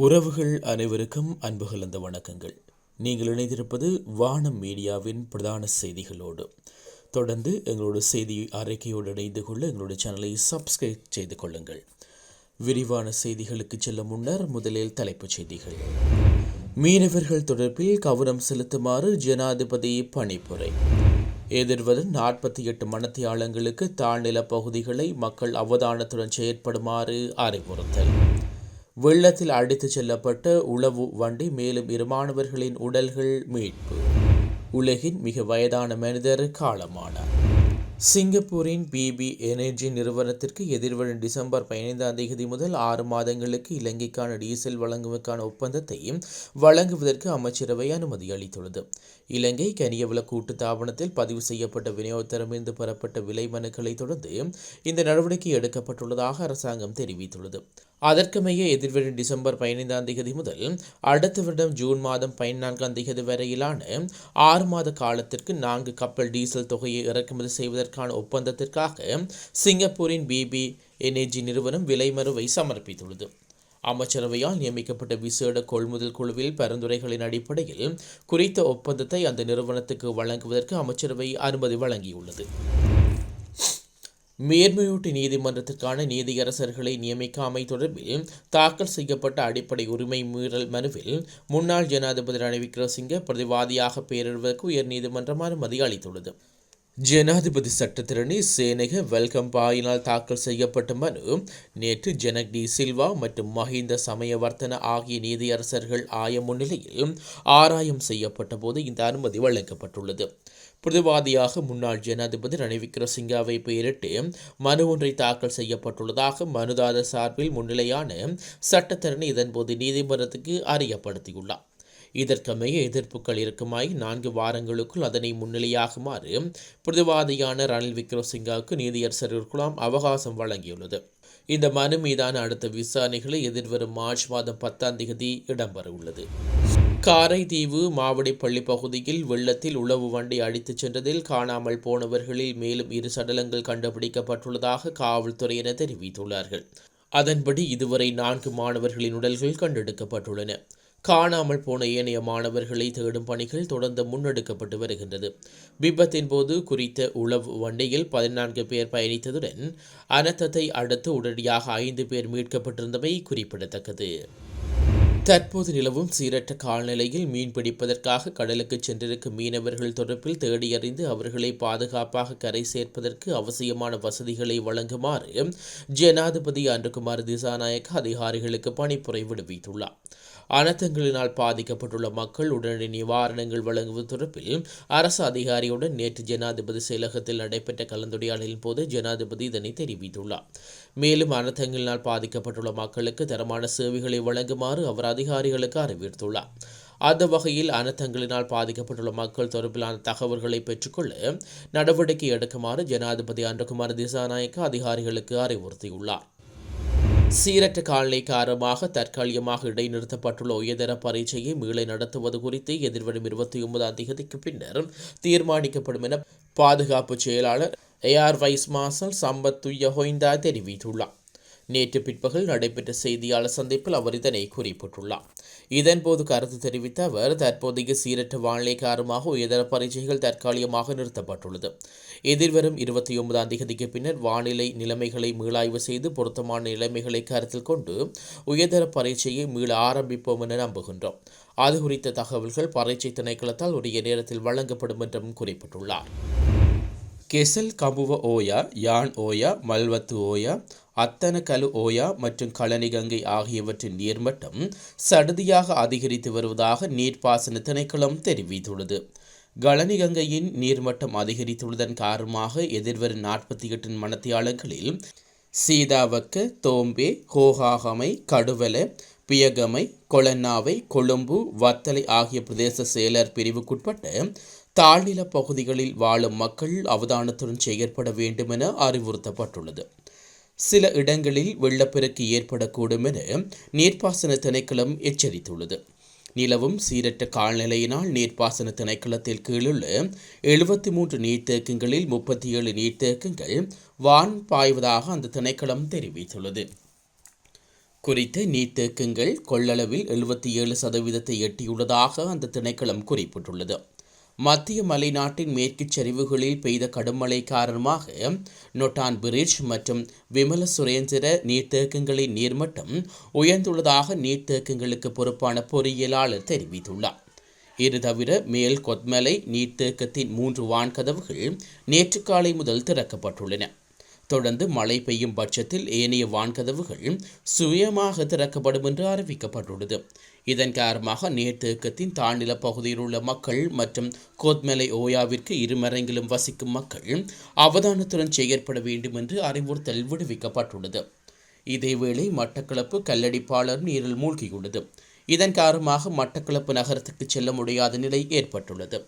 உறவுகள் அனைவருக்கும் அன்பு கலந்த வணக்கங்கள். நீங்கள் இணைந்திருப்பது வானம் மீடியாவின் பிரதான செய்திகளோடு. தொடர்ந்து எங்களோட செய்தி அறிக்கையோடு இணைந்து கொள்ள எங்களுடைய சேனலை சப்ஸ்கிரைப் செய்து கொள்ளுங்கள். விரிவான செய்திகளுக்கு செல்ல முன்னர் முதலில் தலைப்புச் செய்திகள். மீனவர்கள் தொடர்பில் கவனம் செலுத்துமாறு ஜனாதிபதி பணிப்புரை. எதிர்வரும் நாற்பத்தி எட்டு மணத்தியாளங்களுக்கு தாழ்நில பகுதிகளை மக்கள் அவதானத்துடன் செயற்படுமாறு அறிவுறுத்தல். வெள்ளத்தில் அடித்துச் செல்லப்பட்ட உளவு வண்டி மேலும் இரு மாணவர்களின் உடல்கள் மீட்பு. உலகின் மிக வயதான மனிதர் காலமானார். சிங்கப்பூரின் பிபி எனர்ஜி நிறுவனத்திற்கு எதிர்வரும் டிசம்பர் பதினைந்தாம் தேதி முதல் ஆறு மாதங்களுக்கு இலங்கைக்கான டீசல் வழங்குவதற்கான ஒப்பந்தத்தை வழங்குவதற்கு அமைச்சரவை அனுமதி அளித்துள்ளது. இலங்கை கனியவள கூட்டு தாபனத்தில் பதிவு செய்யப்பட்ட விநியோகத்திடமிருந்து பெறப்பட்ட விலை மனுக்களை தொடர்ந்து இந்த நடவடிக்கை எடுக்கப்பட்டுள்ளதாக அரசாங்கம் தெரிவித்துள்ளது. அதற்குமைய எதிர்வரும் டிசம்பர் பதினைந்தாம் தேதி முதல் அடுத்த வருடம் ஜூன் மாதம் பதினான்காம் தேதி வரையிலான ஆறு மாத காலத்திற்கு நான்கு கப்பல் டீசல் தொகையை இறக்குமதி செய்வதற்கு செய்வதற்கான ஒப்பந்தத்திற்காக சிங்கப்பூரின் பிபி எனர்ஜி நிறுவனம் விலைமறுவை சமர்ப்பித்துள்ளது. அமைச்சரவையால் நியமிக்கப்பட்ட விசேட கொள்முதல் குழுவில் பரிந்துரைகளின் அடிப்படையில் குறித்த ஒப்பந்தத்தை அந்த நிறுவனத்துக்கு வழங்குவதற்கு அமைச்சரவை அனுமதி வழங்கியுள்ளது. மேன்மையூட்டு நீதிமன்றத்திற்கான நீதியரசர்களை நியமிக்காமை தொடர்பில் தாக்கல் செய்யப்பட்ட அடிப்படை உரிமை மீறல் மனுவில் முன்னாள் ஜனாதிபதி ரணில் விக்ரமசிங்க பிரதிவாதியாக பெயரிடுவதற்கு உயர்நீதிமன்றம் அனுமதி அளித்துள்ளது. ஜனாதிபதி சட்டத்திரணி சேனக வெல்கம் பாயினால் தாக்கல் செய்யப்பட்ட மனு. நேற்று ஜனக் டி சில்வா மற்றும் மஹிந்த சமயவர்த்தன ஆகிய நீதியரசர்கள் ஆய முன்னிலையில் ஆராயம் செய்யப்பட்ட போது இந்த அனுமதி வழங்கப்பட்டுள்ளது. பிரதிவாதியாக முன்னாள் ஜனாதிபதி ரணில் விக்ரமசிங்காவை பெயரிட்டு மனு ஒன்றை தாக்கல் செய்யப்பட்டுள்ளதாக மனுதாரர் சார்பில் முன்னிலையான சட்டத்திறனை இதன்போது நீதிமன்றத்துக்கு அறியப்படுத்தியுள்ளார். இதற்கமைய எதிர்ப்புகள் இருக்குமாய் நான்கு வாரங்களுக்குள் அதனை முன்னிலையாகுமாறு பிரதிவாதியான ரணில் விக்ரமசிங்காவுக்கு நீதியரசர் குழாம் அவகாசம் வழங்கியுள்ளது. இந்த மனு மீதான அடுத்த விசாரணைகளை எதிர்வரும் மார்ச் மாதம் பத்தாம் தேதி இடம்பெறவுள்ளது. காரைதீவு மாவடிப்பள்ளி பகுதியில் வெள்ளத்தில் உளவு வண்டி அடித்துச் சென்றதில் காணாமல் போனவர்களில் மேலும் இரு சடலங்கள் கண்டுபிடிக்கப்பட்டுள்ளதாக காவல்துறையினர் தெரிவித்துள்ளார்கள். அதன்படி இதுவரை நான்கு மாணவர்களின் உடல்கள் கண்டெடுக்கப்பட்டுள்ளன. காணாமல் போன ஏனைய மாணவர்களை தேடும் பணிகள் தொடர்ந்து முன்னெடுக்கப்பட்டு வருகின்றது. விபத்தின் போது குறித்த உளவு வண்டியில் பதினான்கு பேர் பயணித்ததுடன் அனர்த்தத்தை அடுத்து உடனடியாக ஐந்து பேர் மீட்கப்பட்டிருந்தமை குறிப்பிடத்தக்கது. தற்போது நிலவும் சீரற்ற கால்நிலையில் மீன் பிடிப்பதற்காக கடலுக்கு சென்றிருக்கும் மீனவர்கள் தொடர்பில் தேடியறிந்து அவர்களை பாதுகாப்பாக கரை சேர்ப்பதற்கு அவசியமான வசதிகளை வழங்குமாறு ஜனாதிபதி அன்றுகுமார் திசாநாயக்க அதிகாரிகளுக்கு பணிப்புரை விடுவித்துள்ளார். அனர்த்தங்களினால் பாதிக்கப்பட்டுள்ள மக்கள் உடனடி நிவாரணங்கள் வழங்குவது தொடர்பில் அரசு அதிகாரியுடன் நேற்று ஜனாதிபதி செயலகத்தில் நடைபெற்ற கலந்துரையாடலின் போது ஜனாதிபதி இதனை தெரிவித்துள்ளார். மேலும் அனர்த்தங்களினால் பாதிக்கப்பட்டுள்ள மக்களுக்கு தரமான சேவைகளை வழங்குமாறு அவர் அதிகாரிகளுக்கு அறிவித்துள்ளார் அந்த வகையில் அனர்த்தங்களினால் பாதிக்கப்பட்டுள்ள மக்கள் தொடர்பிலான தகவல்களை பெற்றுக்கொள்ள நடவடிக்கை எடுக்குமாறு ஜனாதிபதி அன்றகுமார் திசாநாயக்க அதிகாரிகளுக்கு அறிவுறுத்தியுள்ளார். சீரற்ற காலநிலை காரணமாக தற்காலிகமாக இடைநிறுத்தப்பட்டுள்ள உயர்தர பரீட்சையை மீளை நடத்துவது குறித்து எதிர்வரும் இருபத்தி ஒன்பதாம் தேதிக்கு பின்னர் தீர்மானிக்கப்படும் என பாதுகாப்பு செயலாளர் air vice marshal Sampath Thuyyakontha தெரிவித்துள்ளார். நேற்று பிற்பகல் நடைபெற்ற செய்தியாளர் சந்திப்பில் அவர் இதனை குறிப்பிட்டுள்ளார். இதன்போது கருத்து தெரிவித்த அவர் தற்போதைய சீரற்ற வானிலை காரணமாக உயர்தர பரீட்சைகள் தற்காலிகமாக நிறுத்தப்பட்டுள்ளது. எதிர்வரும் இருபத்தி ஒன்பதாம் தேதிக்கு பின்னர் வானிலை நிலைமைகளை மீளாய்வு செய்து பொருத்தமான நிலைமைகளை கருத்தில் கொண்டு உயர்தர பரீட்சையை மீள ஆரம்பிப்போம் என நம்புகின்றோம். அது குறித்த தகவல்கள் பரீட்சை திணைக்களத்தால் உரிய நேரத்தில் வழங்கப்படும் என்றும் குறிப்பிட்டுள்ளார். கெசல் கபுவ ஓயா யான் ஓயா மல்வத்து ஓயா அத்தனகலு ஓயா மற்றும் கழனிகங்கை ஆகியவற்றின் நீர்மட்டம் சடுதியாக அதிகரித்து வருவதாக நீர்ப்பாசன திணைக்களம் தெரிவித்துள்ளது. கழனிகங்கையின் நீர்மட்டம் அதிகரித்துள்ளதன் காரணமாக எதிர்வரும் நாற்பத்தி எட்டு மணத்தியாளங்களில் சீதாவக்க தோம்பே கோகாகமை கடுவல பியகமை கொளன்னாவை கொழும்பு வத்தலை ஆகிய பிரதேச செயலர் பிரிவுக்குட்பட்ட தாழ்நில பகுதிகளில் வாழும் மக்கள் அவதானத்துடன் செயற்பட வேண்டும் என அறிவுறுத்தப்பட்டுள்ளது. சில இடங்களில் வெள்ளப்பெருக்கு ஏற்படக்கூடும் என நீர்ப்பாசன திணைக்களம் எச்சரித்துள்ளது. நிலவும் சீரற்ற கால்நிலையினால் நீர்ப்பாசன திணைக்களத்தில் கீழுள்ள எழுபத்தி மூன்று நீர்த்தேக்கங்களில் முப்பத்தி ஏழு நீர்த்தேக்கங்கள் வான் பாய்வதாக அந்த திணைக்களம் தெரிவித்துள்ளது. குறித்த நீர்த்தேக்கங்கள் கொள்ளளவில் எழுபத்தி ஏழு சதவீதத்தை எட்டியுள்ளதாக அந்த திணைக்களம் குறிப்பிட்டுள்ளது. மத்திய மலைநாட்டின் மேற்கு சரிவுகளில் பெய்த கடும் மழை காரணமாக நொட்டான் பிரிட்ஜ் மற்றும் விமல சுரேந்திர நீர்த்தேக்கங்களின் நீர்மட்டம் உயர்ந்துள்ளதாக நீர்த்தேக்கங்களுக்கு பொறுப்பான பொறியியலாளர் தெரிவித்துள்ளார். இது தவிர மேல் கொத்மலை நீர்த்தேக்கத்தின் மூன்று வான்கதவுகள் நேற்று காலை முதல் திறக்கப்பட்டுள்ளன. தொடர்ந்து மழை பெய்யும் பட்சத்தில் ஏனைய வான்கதவுகள் சுயமாக திறக்கப்படும் என்று அறிவிக்கப்பட்டுள்ளது. இதன் காரணமாக நீர்த்தேக்கத்தின் தாழ்நில பகுதியில் உள்ள மக்கள் மற்றும் கோத்மலை ஓயாவிற்கு இருமரங்கிலும் வசிக்கும் மக்கள் அவதானத்துடன் செயற்பட வேண்டும் என்று அறிவுறுத்தல் விடுவிக்கப்பட்டுள்ளது. இதேவேளை மட்டக்களப்பு கல்லடிப்பாளர் நீரில் மூழ்கியுள்ளது. இதன் காரணமாக மட்டக்களப்பு நகரத்துக்கு செல்ல முடியாத நிலை ஏற்பட்டுள்ளது.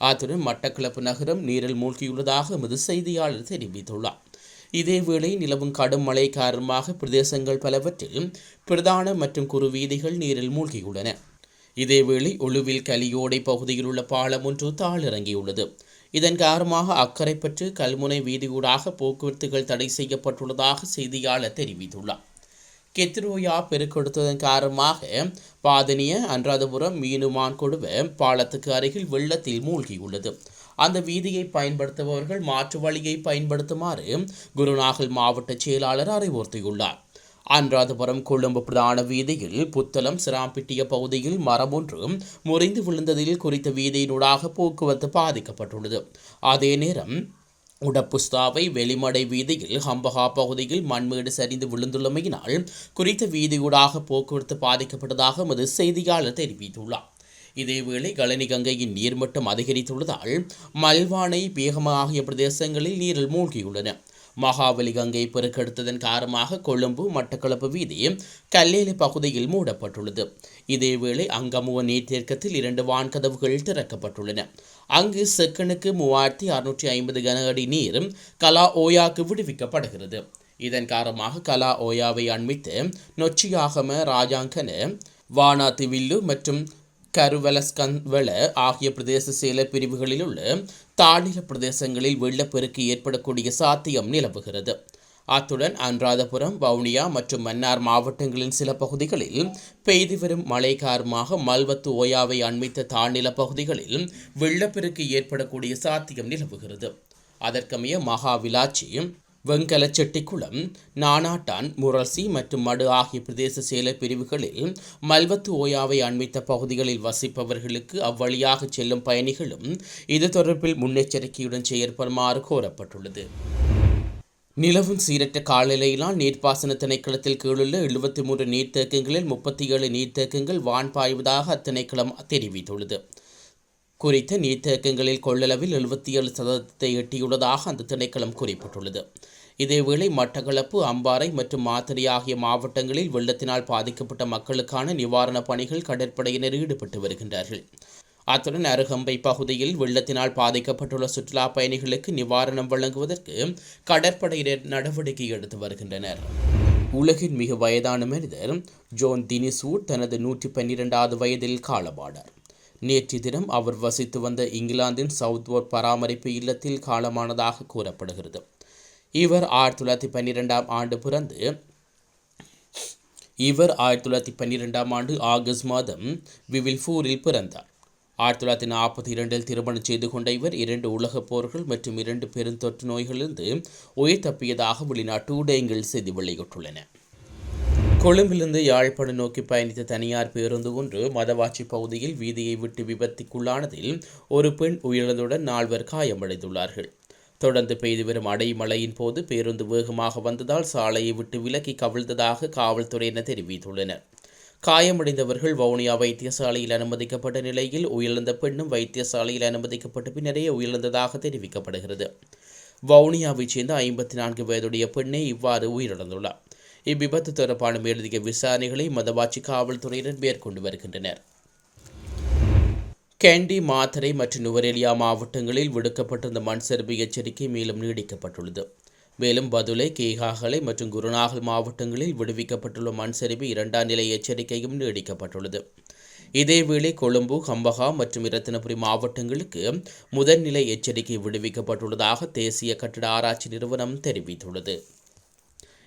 அத்துடன் மட்டக்களப்பு நகரம் நீரில் மூழ்கியுள்ளதாக எமது செய்தியாளர் தெரிவித்துள்ளார். இதேவேளை நிலவும் கடும் மழை காரணமாக பிரதேசங்கள் பலவற்றில் பிரதான மற்றும் குறு வீதிகள் நீரில் மூழ்கியுள்ளன. இதேவேளை ஒழுவில் கலியோடை பகுதியில் உள்ள பாலம் ஒன்று தாழிறங்கியுள்ளது இதன் காரணமாக அக்கரைப்பற்று கல்முனை வீதியூடாக போக்குவரத்துகள் தடை செய்யப்பட்டுள்ளதாக செய்தியாளர் தெரிவித்துள்ளார். கெத்ரோயா பெருக்கெடுத்ததன் காரணமாக பாதனிய அன்றாதபுரம் மீனுமான் கொடுவ பாலத்துக்கு அருகில் வெள்ளத்தில் மூழ்கியுள்ளது. அந்த வீதியை பயன்படுத்துபவர்கள் மாற்று வழியை பயன்படுத்துமாறு குருநாகல் மாவட்ட செயலாளர் அறிவுறுத்தியுள்ளார். அன்றாதபுரம் கொழும்பு பிரதான வீதியில் புத்தளம் சிராம்பிட்டிய பகுதியில் மரம் ஒன்று முறிந்து விழுந்ததில் குறித்த வீதியினூடாக போக்குவரத்து பாதிக்கப்பட்டுள்ளது. அதே நேரம் உடப்புஸ்தாவை வெளிமடை வீதியில் ஹம்பகா பகுதியில் மண்மேடு சரிந்து விழுந்துள்ளமையினால் குறித்த வீதியூடாக போக்குவரத்து பாதிக்கப்பட்டதாக எமது செய்தியாளர் தெரிவித்துள்ளார். இதேவேளை கழனி கங்கையின் நீர்மட்டம் அதிகரித்துள்ளதால் மல்வானை பேகமா ஆகிய பிரதேசங்களில் நீரில் மூழ்கியுள்ளன. மகாபலி கங்கை பெருக்கெடுத்ததன் காரணமாக கொழும்பு மட்டக்களப்பு வீதி கல்லேலி பகுதியில் மூடப்பட்டுள்ளது. இதேவேளை அங்கமுவ நீர்த்தேக்கத்தில் இரண்டு வான்கதவுகள் திறக்கப்பட்டுள்ளன. அங்கு செக்கனுக்கு மூவாயிரத்தி அறுநூற்றி ஐம்பது கன அடி நீர் கலா ஓயாக்கு விடுவிக்கப்படுகிறது. இதன் காரணமாக கலா ஓயாவை அண்மித்து நொச்சியாகம ராஜாங்கன வில்லு மற்றும் கருவலஸ்கன்வெள ஆகிய பிரதேச செயல பிரிவுகளில் உள்ள தாழ்நில பிரதேசங்களில் வெள்ளப்பெருக்கு ஏற்படக்கூடிய சாத்தியம் நிலவுகிறது. அத்துடன் அனுராதபுரம் வவுனியா மற்றும் மன்னார் மாவட்டங்களின் சில பகுதிகளில் பெய்து வரும் மழை காரணமாக மல்வத்து ஓயாவை அண்மித்த தாழ்நில பகுதிகளில் வெள்ளப்பெருக்கு ஏற்படக்கூடிய சாத்தியம் நிலவுகிறது. அதற்கமைய மகாவிலாச்சி வெங்கலச்செட்டிக்குளம் நானாட்டான் முரசி மற்றும் மடு ஆகிய பிரதேச செயல பிரிவுகளில் மல்வத்து ஓயாவை அண்மித்த பகுதிகளில் வசிப்பவர்களுக்கு அவ்வழியாக செல்லும் பயணிகளும் இது தொடர்பில் முன்னெச்சரிக்கையுடன் செயற்படுமாறு கோரப்பட்டுள்ளது. நிலவும் சீரற்ற காலநிலையினால் நீர்ப்பாசன திணைக்களத்தில் கீழுள்ள எழுபத்தி மூன்று நீர்த்தேக்கங்களில் முப்பத்தி ஏழு நீர்த்தேக்கங்கள் வான் பாய்வதாக அத்திணைக்களம் தெரிவித்துள்ளது. குறித்த நீர்த்தேக்கங்களில் கொள்ளளவில் எழுபத்தி ஏழு சதவீதத்தை எட்டியுள்ளதாக அந்த திணைக்களம் குறிப்பிட்டுள்ளது. இதேவேளை மட்டக்களப்பு அம்பாறை மற்றும் மாத்தறை ஆகிய மாவட்டங்களில் வெள்ளத்தினால் பாதிக்கப்பட்ட மக்களுக்கான நிவாரணப் பணிகள் கடற்படையினர் ஈடுபட்டு வருகின்றார்கள். அத்துடன் அருகம்பை பகுதியில் வெள்ளத்தினால் பாதிக்கப்பட்டுள்ள சுற்றுலா பயணிகளுக்கு நிவாரணம் வழங்குவதற்கு கடற்படையினர் நடவடிக்கை எடுத்து வருகின்றனர். உலகின் மிக வயதான மனிதர் ஜோன் தினிசூட் தனது நூற்றி பன்னிரெண்டாவது வயதில் காலமானார். நேற்று தினம் அவர் வசித்து வந்த இங்கிலாந்தின் சவுத்வோர்ட் பராமரிப்பு இல்லத்தில் காலமானதாக கூறப்படுகிறது. இவர் ஆயிரத்தி தொள்ளாயிரத்தி பன்னிரெண்டாம் ஆண்டு பிறந்து இவர் ஆயிரத்தி தொள்ளாயிரத்தி பன்னிரெண்டாம் ஆண்டு ஆகஸ்ட் மாதம் விவில்ஃபூரில் பிறந்தார். ஆயிரத்தி தொள்ளாயிரத்தி நாற்பத்தி இரண்டில் திருமணம் செய்து கொண்ட இவர் இரண்டு உலகப் போர்கள் மற்றும் இரண்டு பெருந்தொற்று நோய்களிலிருந்து உயிர் தப்பியதாக வெளிநாட்டு ஊடகங்கள் செய்தி வெளியிட்டுள்ளன. கொழும்பிலிருந்து யாழ்ப்பாணம் நோக்கி பயணித்த தனியார் பேருந்து ஒன்று மதவாச்சி பகுதியில் வீதியை விட்டு விபத்துக்குள்ளானதில் ஒரு பெண் உயிரிழந்துடன் நால்வர் காயமடைந்துள்ளார்கள். தொடர்ந்து பெய்து வரும் அடைமழையின் போது பேருந்து வேகமாக வந்ததால் சாலையை விட்டு விலக்கி கவிழ்ந்ததாக காவல்துறையினர் தெரிவித்துள்ளனர். காயமடைந்தவர்கள் வவுனியா வைத்தியசாலையில் அனுமதிக்கப்பட்ட நிலையில் உயிரிழந்த பெண்ணும் வைத்தியசாலையில் அனுமதிக்கப்பட்ட பின்னரே உயிரிழந்ததாக தெரிவிக்கப்படுகிறது. வவுனியாவைச் சேர்ந்த ஐம்பத்தி நான்கு வயதுடைய பெண்ணே இவ்வாறு உயிரிழந்துள்ளார். இவ்விபத்து தொடர்பான மேலதிக விசாரணைகளை மதவாச்சி காவல்துறையினர் மேற்கொண்டு வருகின்றனர். கேண்டி மாத்தரை மற்றும் நுவரெலியா மாவட்டங்களில் விடுக்கப்பட்டிருந்த மண் சரிவு எச்சரிக்கை மேலும் நீடிக்கப்பட்டுள்ளது. மேலும் பதுளை கேகாகலை மற்றும் குருநாகல் மாவட்டங்களில் விடுவிக்கப்பட்டுள்ள மண் சரிவு இரண்டாம் நிலை எச்சரிக்கையும் நீடிக்கப்பட்டுள்ளது. இதேவேளை கொழும்பு கம்பகா மற்றும் இரத்தினபுரி மாவட்டங்களுக்கு முதல்நிலை எச்சரிக்கை விடுவிக்கப்பட்டுள்ளதாக தேசிய கட்டிட ஆராய்ச்சி நிறுவனம் தெரிவித்துள்ளது.